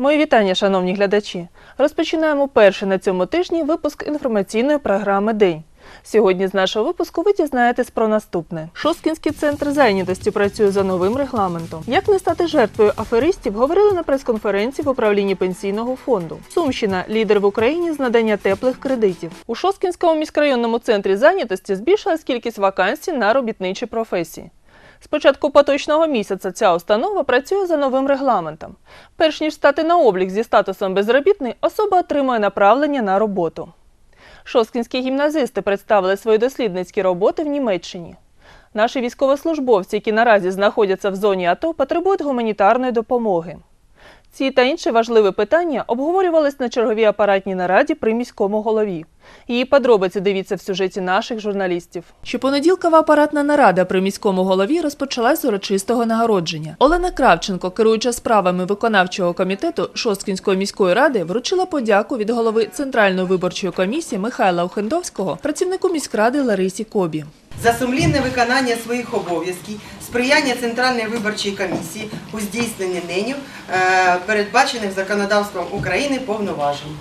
Мої вітання, шановні глядачі. Розпочинаємо перший на цьому тижні випуск інформаційної програми День. Сьогодні з нашого випуску ви дізнаєтесь про наступне: Шосткінський центр зайнятості працює за новим регламентом. Як не стати жертвою аферистів, говорили на прес-конференції в управлінні пенсійного фонду. Сумщина лідер в Україні з надання теплих кредитів. У Шосткінському міськрайонному центрі зайнятості збільшилась кількість вакансій на робітничі професії. З початку поточного місяця ця установа працює за новим регламентом. Перш ніж стати на облік зі статусом безробітний, особа отримує направлення на роботу. Шоскінські гімназисти представили свої дослідницькі роботи в Німеччині. Наші військовослужбовці, які наразі знаходяться в зоні АТО, потребують гуманітарної допомоги. Ці та інші важливі питання обговорювались на черговій апаратній нараді при міському голові. Її подробиці дивіться в сюжеті наших журналістів. Щопонеділкова апаратна нарада при міському голові розпочалась з урочистого нагородження. Олена Кравченко, керуюча справами виконавчого комітету Шосткінської міської ради, вручила подяку від голови Центральної виборчої комісії Михайла Охендовського працівнику міськради Ларисі Кобі. за сумлінне виконання своїх обов'язків, сприяння Центральної виборчої комісії у здійсненні нею е, передбачених законодавством України повноважень.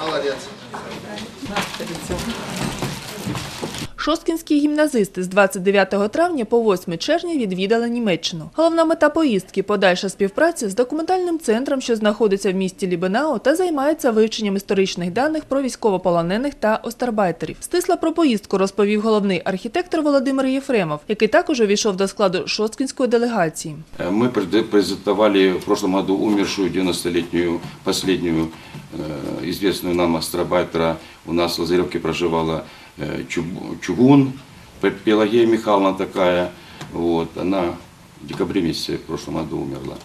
Молодец. Шосткінські гімназисти з 29 травня по 8 червня відвідали Німеччину. Головна мета поїздки подальша співпраця з документальним центром, що знаходиться в місті Лібенау, та займається вивченням історичних даних про військовополонених та остарбайтерів. Стисла про поїздку розповів головний архітектор Володимир Єфремов, який також увійшов до складу шосткінської делегації. Э, Мы пред- презентовали в прошлом году умершую 90-летнюю, последнюю э, известную нам астробайтера. У нас в Лазаревке проживала э, Чуб- Чугун, П- Пелагея Михайловна такая. Вот, она в декабре месяце в прошлом году умерла.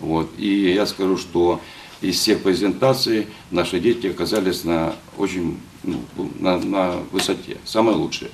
Вот, и я скажу, что из всех презентаций наши дети оказались на очень ну, на, на высоте, самые лучшие.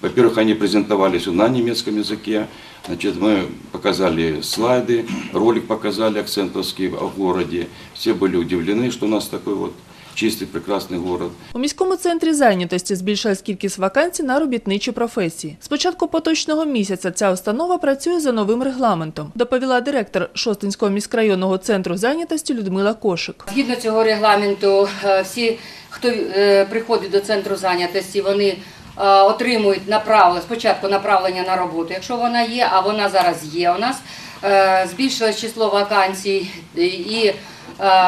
Во-первых, они презентовали все на немецком языке. Значит, мы показали слайды, ролик показали акцентовский о городе. Все были удивлены, что у нас такой вот чистый, прекрасный город. У міському центрі зайнятості збільшилась кількість вакансій на робітничі професії. З початку поточного місяця ця установа працює за новим регламентом, доповіла директор Шостинського міськрайонного центру зайнятості Людмила Кошик. Згідно цього регламенту, е, всі, хто е, приходить до центру зайнятості, вони е, отримують направлення, спочатку направлення на роботу, якщо вона є, а вона зараз є у нас. Збільшилось число вакансій і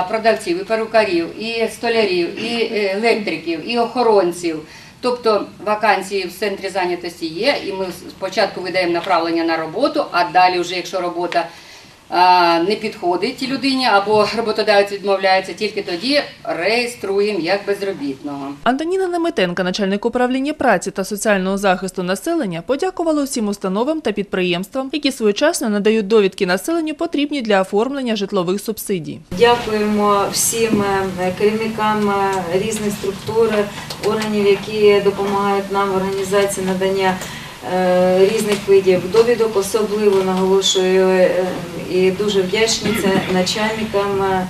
продавців, і перукарів, і столярів, і електриків, і охоронців. Тобто вакансії в центрі зайнятості є, і ми спочатку видаємо направлення на роботу, а далі, вже якщо робота не підходить людині або роботодавець відмовляється, тільки тоді реєструємо як безробітного. Антоніна Неметенка, начальник управління праці та соціального захисту населення, подякувала всім установам та підприємствам, які своєчасно надають довідки населенню, потрібні для оформлення житлових субсидій. Дякуємо всім е, керівникам е, різних структур, органів, які допомагають нам в організації надання е, різних видів довідок. Особливо наголошую і дуже вдячні це начальникам е,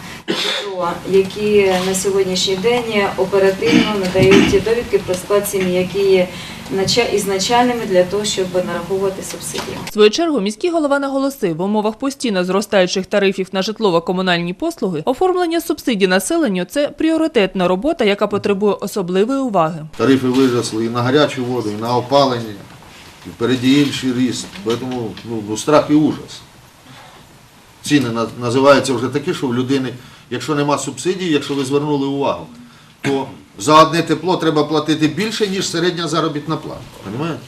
які на сьогоднішній день оперативно надають довідки про склад сім'ї, які є нача- ізначальними для того, щоб нараховувати субсидії. В свою чергу міський голова наголосив, в умовах постійно зростаючих тарифів на житлово-комунальні послуги оформлення субсидій населенню це пріоритетна робота, яка потребує особливої уваги. Тарифи виросли і на гарячу воду, і на опалення, і впереді інший ріст. Тому ну, ну, страх і ужас. Ціни називаються вже такі, що в людини, якщо нема субсидій, якщо ви звернули увагу, то за одне тепло треба платити більше, ніж середня заробітна плата. Понимаєте?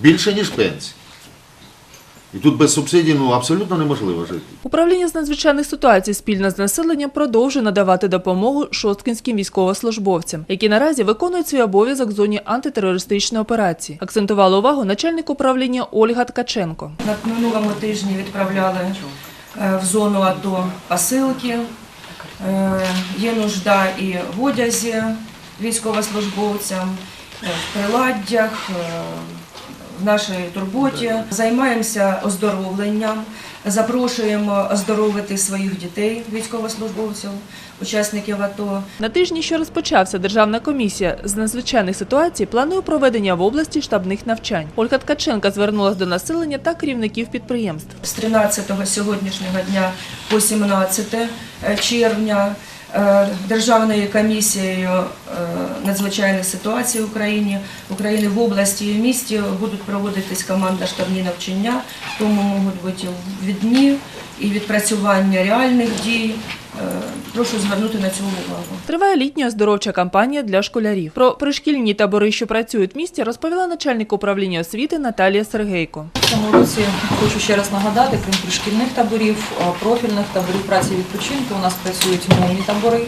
Більше, ніж пенсія. І тут без субсидій ну, абсолютно неможливо жити. Управління з надзвичайних ситуацій спільно з населенням продовжує надавати допомогу шосткінським військовослужбовцям, які наразі виконують свій обов'язок в зоні антитерористичної операції. Акцентувала увагу начальник управління Ольга Ткаченко. На минулому тижні відправляли е, в зону АТО посилки. Е, Є нужда і в одязі військовослужбовцям, е, в приладдях, в нашій турботі. Займаємося оздоровленням, Запрошуємо оздоровити своїх дітей, військовослужбовців, учасників АТО. На тижні, що розпочався Державна комісія з надзвичайних ситуацій, планує проведення в області штабних навчань. Ольга Ткаченка звернулася до населення та керівників підприємств. З 13 сьогоднішнього дня по 17 червня Державною комісією е, надзвичайних ситуацій в Україні України в області і місті будуть проводитись команда штабні навчання, тому можуть бути відні і відпрацювання реальних дій. Е, Прошу звернути на цю увагу. Триває літня оздоровча кампанія для школярів. Про пришкільні табори, що працюють в місті, розповіла начальник управління освіти Наталія Сергейко. В цьому році хочу ще раз нагадати, крім пришкільних таборів, профільних таборів праці і відпочинку, у нас працюють мовні табори,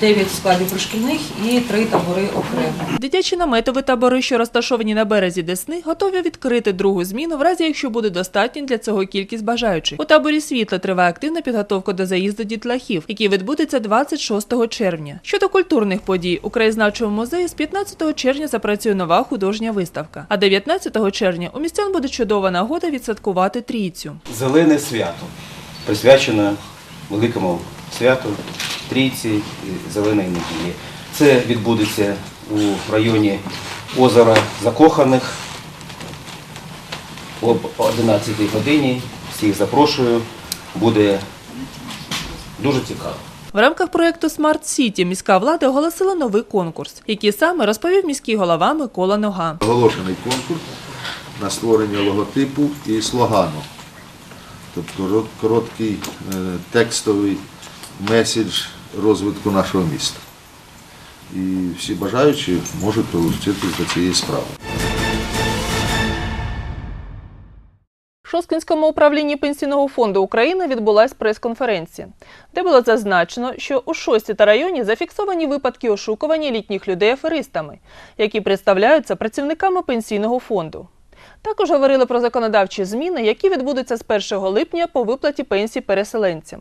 9 складів пришкільних і 3 табори окремо. Дитячі наметові табори, що розташовані на березі Десни, готові відкрити другу зміну, в разі якщо буде достатньо для цього кількість бажаючих. У таборі світла триває активна підготовка до заїзду дітлахів, який відбудеться 26 червня. Щодо культурних подій, у краєзнавчому музеї з 15 червня запрацює нова художня виставка. А 19 червня у містян буде чудова нагода відсвяткувати трійцю. Зелене свято, присвячене великому святу Трійці Зеленої неділі. Це відбудеться у районі озера Закоханих об 11 годині. Всіх запрошую. Буде дуже цікаво. В рамках проєкту Смарт Сіті міська влада оголосила новий конкурс, який саме розповів міський голова Микола Нога. Оголошений конкурс на створення логотипу і слогану. Тобто короткий е, текстовий меседж розвитку нашого міста. І всі бажаючі можуть долучитися до цієї справи. В Шосткинському управлінні Пенсійного фонду України відбулась прес-конференція, де було зазначено, що у Шості та районі зафіксовані випадки ошукування літніх людей аферистами, які представляються працівниками пенсійного фонду. Також говорили про законодавчі зміни, які відбудуться з 1 липня по виплаті пенсій переселенцям.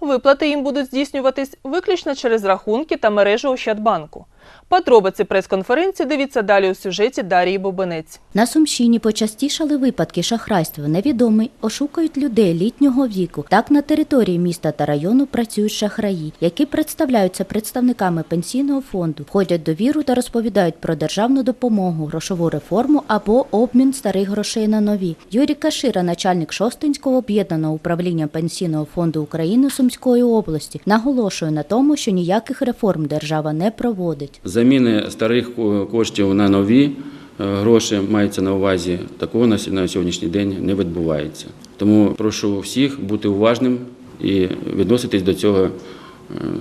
Виплати їм будуть здійснюватись виключно через рахунки та мережу Ощадбанку. Подробиці прес-конференції дивіться далі у сюжеті Дарії Бобинець. На Сумщині почастішали випадки шахрайства. Невідомі ошукають людей літнього віку. Так на території міста та району працюють шахраї, які представляються представниками пенсійного фонду, входять до віру та розповідають про державну допомогу, грошову реформу або обмін старих грошей на нові. Юрій Кашира, начальник Шостинського об'єднаного управління пенсійного фонду України Сумської області, наголошує на тому, що ніяких реформ держава не проводить. Заміни старих коштів на нові е, гроші мається на увазі. Такого на сь- на сьогоднішній день не відбувається. Тому прошу всіх бути уважним і відноситись до цього е,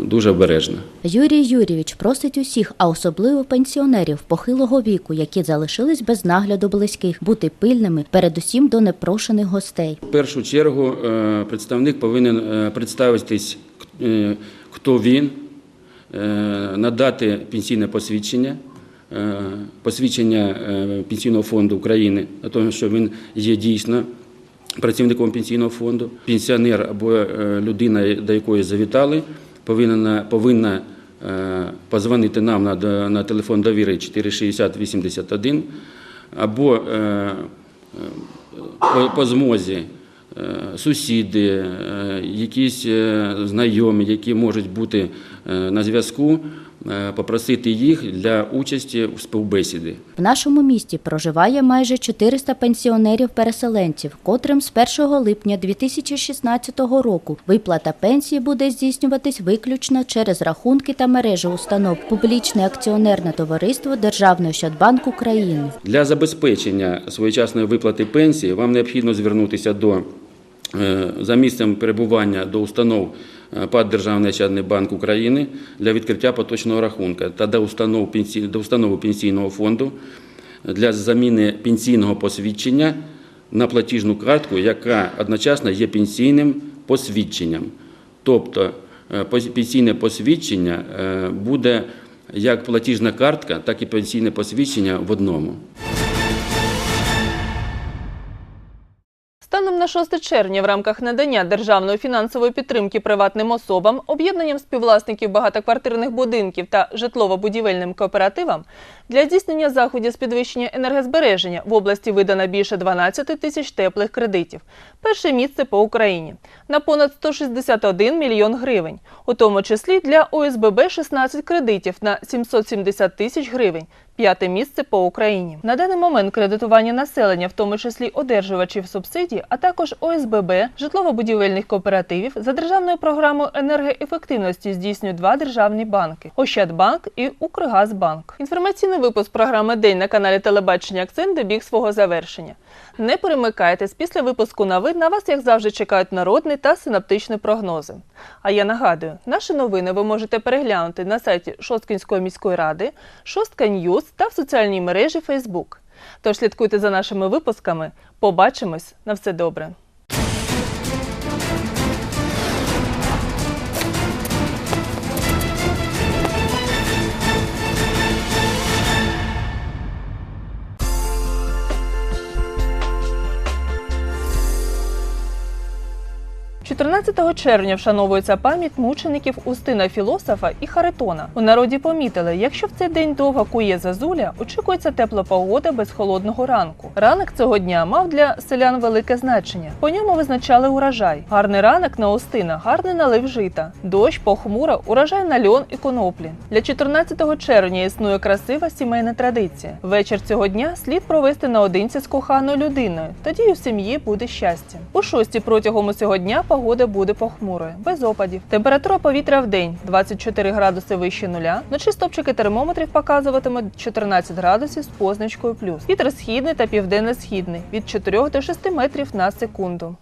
дуже обережно. Юрій Юрійович просить усіх, а особливо пенсіонерів похилого віку, які залишились без нагляду близьких, бути пильними, передусім до непрошених гостей. В першу чергу е, представник повинен представитись, хто він, надати пенсійне посвідчення, е, посвідчення е, Пенсійного фонду України, на тому, що він є дійсно працівником пенсійного фонду. Пенсіонер або е, людина, до якої завітали, повинна, повинна е, позвонити нам на, на телефон довіри 460 81 або е, е, по, по змозі е, сусіди, е, якісь е, знайомі, які можуть бути е, на зв'язку, е, попросити їх для участі в співбесіді. В нашому місті проживає майже 400 пенсіонерів-переселенців, котрим з 1 липня 2016 року виплата пенсії буде здійснюватись виключно через рахунки та мережі установ Публічне акціонерне товариство Державний Ощадбанк України. Для забезпечення своєчасної виплати пенсії вам необхідно звернутися до е, за місцем перебування до установ е, ПАД Державний Ощадний банк України для відкриття поточного рахунка та до установ до установи пенсійного фонду для заміни пенсійного посвідчення на платіжну картку, яка одночасно є пенсійним посвідченням. Тобто е, пенсійне посвідчення е, буде як платіжна картка, так і пенсійне посвідчення в одному. 6 червня в рамках надання державної фінансової підтримки приватним особам, об'єднанням співвласників багатоквартирних будинків та житлово-будівельним кооперативам для здійснення заходів з підвищення енергозбереження в області видано більше 12 тисяч теплих кредитів. Перше місце по Україні на понад 161 мільйон гривень, у тому числі для ОСББ 16 кредитів на 770 тисяч гривень. П'яте місце по Україні. На даний момент кредитування населення, в тому числі одержувачів субсидій, а також ОСББ, житлово-будівельних кооперативів, за державною програмою енергоефективності здійснюють два державні банки Ощадбанк і Укргазбанк. Інформаційний випуск програми День на каналі Телебачення Акцент добіг свого завершення. Не перемикайтесь після випуску новин на вас, як завжди, чекають народний та синаптичні прогнози. А я нагадую, наші новини ви можете переглянути на сайті Шосткінської міської ради, Шостка Ньюз та в соціальній мережі Facebook. Тож слідкуйте за нашими випусками. Побачимось на все добре. – 14 червня вшановується пам'ять мучеників Устина Філософа і Харитона. У народі помітили, якщо в цей день довго кує зазуля, очікується тепла погода без холодного ранку. Ранок цього дня мав для селян велике значення. По ньому визначали урожай. Гарний ранок на Устина, гарний налив жита, дощ, похмуро, урожай на льон і коноплі. Для 14 червня існує красива сімейна традиція. Вечір цього дня слід провести наодинці з коханою людиною. Тоді у сім'ї буде щастя. У шості протягом усього дня погода буде похмурою, без опадів. Температура повітря в день 24 градуси вище нуля. Вночі стопчики термометрів показуватимуть 14 градусів з позначкою плюс. Вітер східний та південно-східний від 4 до 6 метрів на секунду.